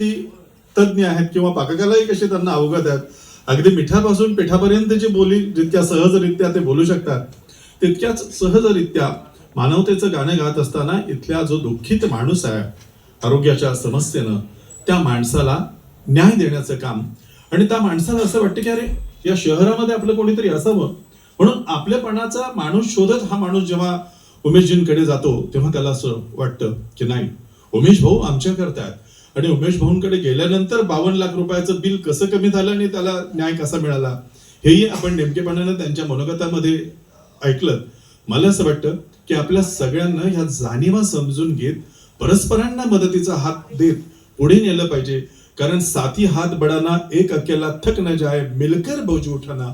ती तज्ज्ञ आहेत किंवा पाककलाही कशी त्यांना अवगत आहेत. अगदी मिठापासून पिठापर्यंतची बोली जितक्या सहजरित्या ते बोलू शकतात तितक्याच सहजरित्या मानवतेचं गाणं गात असताना इथल्या जो दुःखित माणूस आहे आरोग्याच्या समस्येनं त्या माणसाला न्याय देण्याचं काम. आणि त्या माणसाला असं वाटतं की अरे या शहरामध्ये आपलं कोणीतरी असावं. म्हणून आपल्यापणाचा माणूस शोधत हा माणूस जेव्हा उमेशजींकडे जातो तेव्हा त्याला असं वाटतं की नाही उमेश भाऊ आमच्या करतायत आणि उमेश भाऊंकडे गेल्यानंतर बावन्न लाख रुपयाचं बिल कसं कमी झालं आणि त्याला न्याय कसा मिळाला? हेही आपण नेमकेपणानं त्यांच्या मनोगतामध्ये ऐकलं. मला असं वाटतं की आपल्या सगळ्यांना ह्या जाणीवा समजून घेत परस्परांना मदतीचा हात देत पुढे नेलं पाहिजे. कारण साथी हात बडाना एक अकेला थक न जाय मिलकर बोज उठाना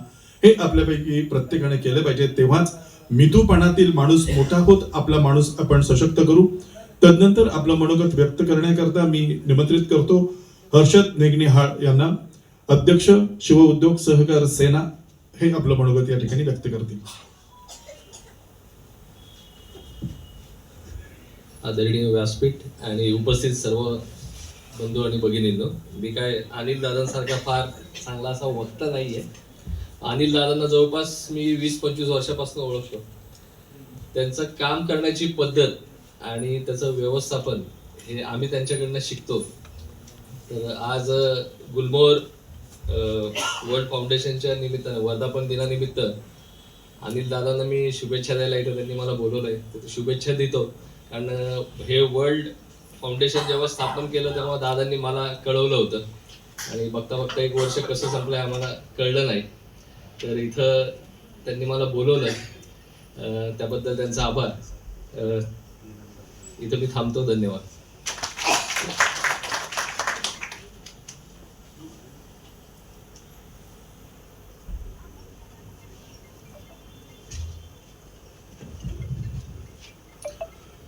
हे आपल्यापैकी प्रत्येकाने केलं पाहिजे. तेव्हाच मितूपणातील माणूस मोठा होत आपला माणूस आपण सशक्त करू. तदनंतर आपलं मनोगत व्यक्त करण्याकरता मी निमंत्रित करतो हर्षद नेगनिहाळ यांना. अध्यक्ष शिव उद्योग सहकार सेना हे आपलं मनोगत या ठिकाणी व्यक्त करतील. आदरणीय व्यासपीठ आणि उपस्थित सर्व बंधू आणि भगिनींनो मी काय अनिल दादांसारखा फार चांगला असा वक्ता नाहीये. अनिल दादांना जवळपास मी वीस पंचवीस वर्षापासून ओळखतो. त्यांचं काम करण्याची पद्धत आणि त्याचं व्यवस्थापन हे आम्ही त्यांच्याकडनं शिकतो. तर आज अ, गुलमोहर वर्ल्ड फाउंडेशनच्या निमित्तानं वर्धापन दिनानिमित्त अनिल दादांना मी शुभेच्छा द्यायला इथं त्यांनी मला बोलवलं आहे तर शुभेच्छा देतो. कारण हे वर्ल्ड फाउंडेशन जेव्हा स्थापन केलं तेव्हा दादांनी मला कळवलं होतं. आणि बघता बघता एक वर्ष कसं संपलं आहे आम्हाला कळलं नाही. तर इथं त्यांनी मला बोलवलं त्याबद्दल त्यांचा आभार. इथं मी थांबतो धन्यवाद.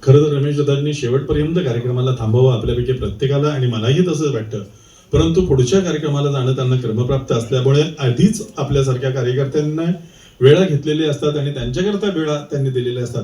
खरं तर रमेश दादांनी शेवटपर्यंत कार्यक्रमाला थांबावं आपल्यापैकी प्रत्येकाला आणि मलाही तसंच वाटतं. परंतु पुढच्या कार्यक्रमाला जाणं त्यांना क्रमप्राप्त असल्यामुळे आधीच आपल्यासारख्या कार्यकर्त्यांना वेळा घेतलेल्या असतात आणि त्यांच्याकरता वेळा त्यांनी दिलेल्या असतात.